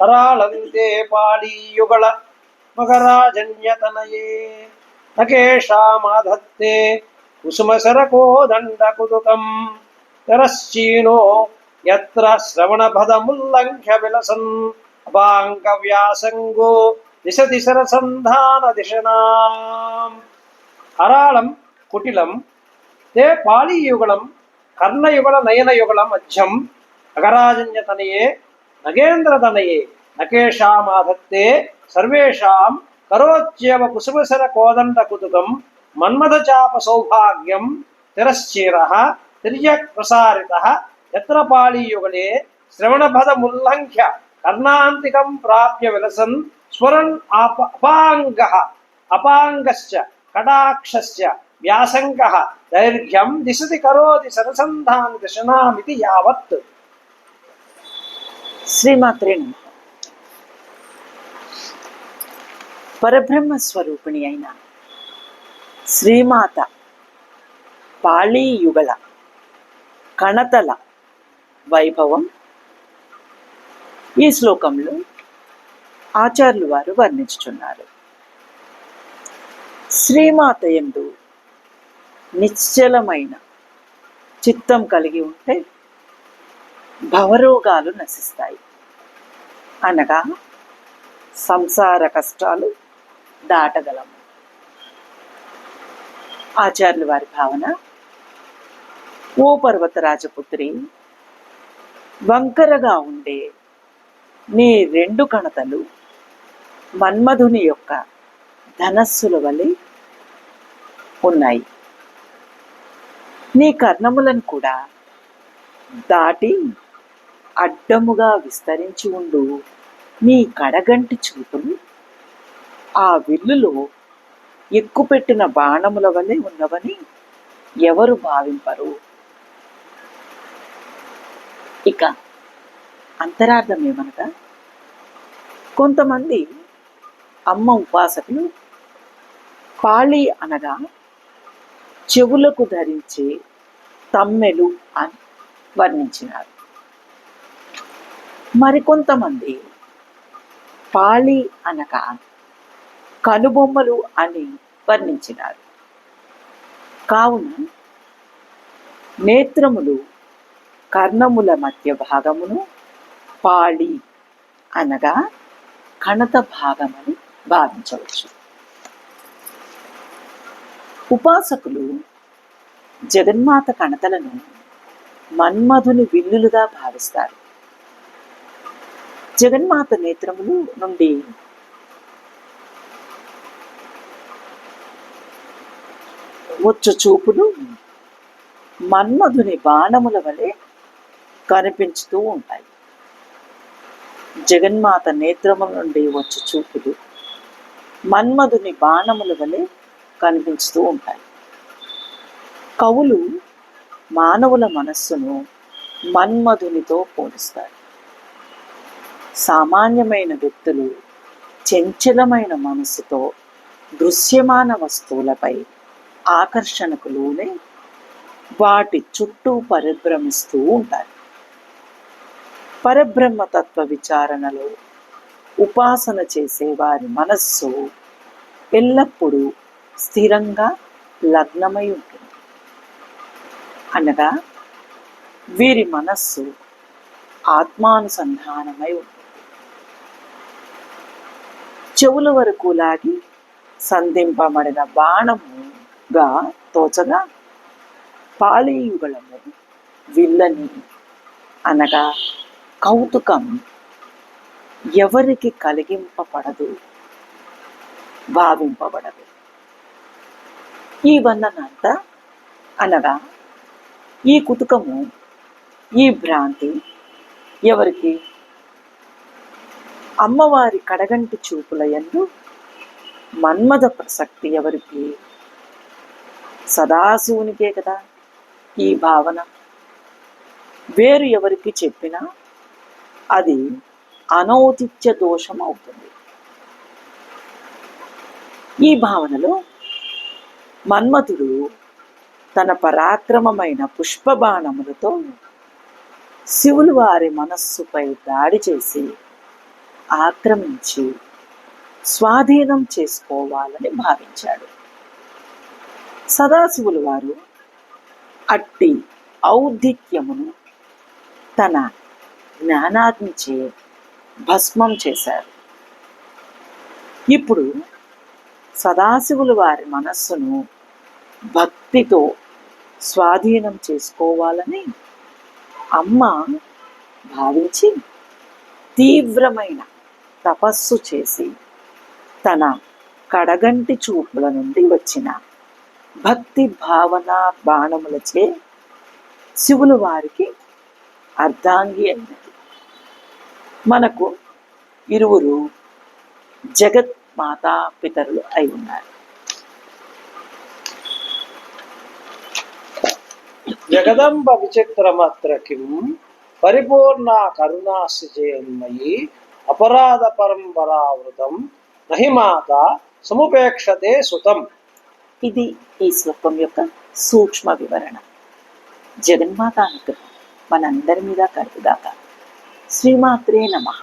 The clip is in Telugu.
కరాళంతే పాళీయుగళ మకరాజన్యతనయే నకేషామాధత్తే కుసుమశరకోదండ కుతుకం తెరశ్చీనో యత్ర శ్రవణపదముల్లంఘ్య విలసన్ అపాంక వ్యాసంగో దిశతి శరసంధాన దిశనాం. కరాళం కుటిలం తే పాళీయుగళం కర్ణయుగళ నయనయుగళ మధ్యం అగరాజన్యతనయే நகேந்திரதனையே நகேஷாம் ஆதத்தே சர்வேஷாம் கரோச்சேவ குசுமசர கோதண்ட குதுகம் மன்மதச்சாப சௌபாகியம் திரச்சீரக திரியக் பிரசாரிதா யத்னபாளியுகலே சிரவணபதமுல்லங்கிய கர்ணாந்திகம் பிராபிய விலசன் ஸ்வரன் அபாங்க அபாங்கஸ்ச கடாட்சஸ்ய व्यासङ्गः दैर्घ्यं दिशति करोति सरसन्धान् दशनामिति यावत् శ్రీమాత్రే నమ. పరబ్రహ్మ స్వరూపిణి అయిన శ్రీమాత పాళీయుగల కణతల వైభవం ఈ శ్లోకంలో ఆచార్యులు వారు వర్ణించుచున్నారు. శ్రీమాత ఎందు నిశ్చలమైన చిత్తం కలిగి ఉంటే భవరోగాలు నశిస్తాయి. అనగా సంసార కష్టాలు దాటగలము ఆచార్యుల వారి భావన ఓ పర్వతరాజపుత్రి వంకరగా ఉండే నీ రెండు కణతలు మన్మధుని యొక్క ధనస్సుల వలె ఉన్నాయి. నీ కర్ణములను కూడా దాటి అడ్డముగా విస్తరించి ఉండు. నీ కడగంటి చూపులు ఆ విల్లులో ఎక్కుపెట్టిన బాణముల వలె ఉన్నవని ఎవరు భావింపరు. ఇక అంతరార్థం ఏమనగా కొంతమంది అమ్మ ఉపాసకులు పాళి అనగా చెవులకు ధరించే తమ్మెలు అని వర్ణించినారు. మరికొంతమంది పాళి అనగా కనుబొమ్మలు అని వర్ణించినారు. కావున నేత్రములు కర్ణముల మధ్య భాగమును పాళి అనగా కణత భాగమని భావించవచ్చు. ఉపాసకులు జగన్మాత కణతలను మన్మధుని విల్లులుగా భావిస్తారు. జగన్మాత నేత్రములు నుండి. వచ్చు చూపులు మన్మధుని బాణముల వలె కనిపించుతూ ఉంటాయి. జగన్మాత నేత్రముల నుండి వచ్చు చూపులు మన్మధుని బాణముల వలె కనిపించుతూ ఉంటాయి. కవులు మానవుల మనస్సును మన్మధునితో పోలుస్తారు. సామాన్యమైన వ్యక్తులు చంచలమైన మనసుతో దృశ్యమాన వస్తువులపై ఆకర్షణకు లోనే వాటి చుట్టూ పరిభ్రమిస్తూ ఉంటారు. పరబ్రహ్మతత్వ విచారణలో ఉపాసన చేసే వారి మనస్సు ఎల్లప్పుడూ స్థిరంగా లగ్నమై ఉంటుంది. అనగా వీరి మనస్సు ఆత్మానుసంధానమై ఉంటుంది. చెవుల వరకు లాగి సంధింపబడిన బాణముగా తోచగా పాళీయుగళము విల్లని అనగా కౌతుకం ఎవరికి కలిగింపబడదు భావింపబడదు. ఈ వందనంత అనగా ఈ కుతుకము ఈ భ్రాంతి ఎవరికి అమ్మవారి కడగంటి చూపుల ఎందు మన్మథ ప్రసక్తి ఎవరికి? సదాశివునికే కదా ఈ భావన. వేరు ఎవరికి చెప్పినా అది అనౌతిత్య దోషం అవుతుంది. ఈ భావనలో మన్మథుడు తన పరాక్రమమైన పుష్పబాణములతో శివులు వారి మనస్సుపై దాడి చేసి ఆక్రమించి స్వాధీనం చేసుకోవాలని భావించాడు. సదాశివులు వారు అట్టి ఔద్ధిక్యమును తన జ్ఞానాగ్నిచే భస్మం చేశారు. ఇప్పుడు సదాశివులు వారి మనస్సును భక్తితో స్వాధీనం చేసుకోవాలని అమ్మ భావించి తీవ్రమైన తపస్సు చేసి తన కడగంటి చూపుల నుండి వచ్చిన భక్తి భావన బాణములచే శివులు వారికి అర్ధాంగి అయినది. మనకు ఇరువురు జగత్ మాతా పితరులు అయి ఉన్నారు. జగదంబ విచిత్రమత్ర కిం పరిపూర్ణ కరుణాశ్చయన్మయి అపరాధ పరంపరావృతం నహిమాత సముపేక్షతే సుతం. ఇది ఈ శ్లోకం యొక్క సూక్ష్మ వివరణ. జగన్మాత అనుగ్రహం మనందరి మీద కలుగుదాక శ్రీమాత్రే నమః.